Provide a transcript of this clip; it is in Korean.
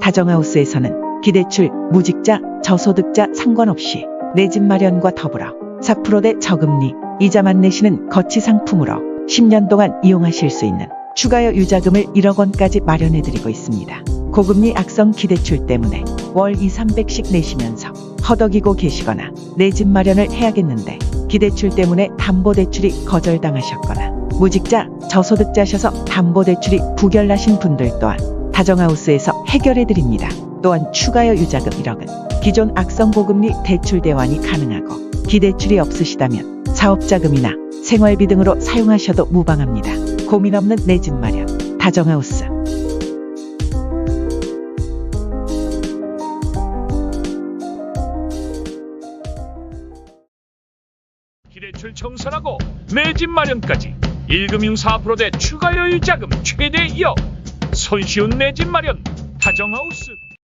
다정하우스에서는 기대출, 무직자, 저소득자 상관없이 내 집 마련과 더불어 4%대 저금리, 이자만 내시는 거치 상품으로 10년 동안 이용하실 수 있는 추가요 유자금을 1억 원까지 마련해드리고 있습니다. 고금리 악성 기대출 때문에 월 2, 300씩 내시면서 허덕이고 계시거나 내 집 마련을 해야겠는데 기대출 때문에 담보대출이 거절당하셨거나 무직자, 저소득자셔서 담보대출이 부결나신 분들 또한 다정하우스에서 해결해드립니다. 또한 추가요 유자금 1억은 기존 악성 고금리 대출 대환이 가능하고 기대출이 없으시다면 사업자금이나 생활비 등으로 사용하셔도 무방합니다. 고민 없는 내 집 마련 다정하우스 기대출 청산하고 내 집 마련까지 1금융 4%대 추가 여유 자금 최대 2억 손쉬운 내 집 마련 다정하우스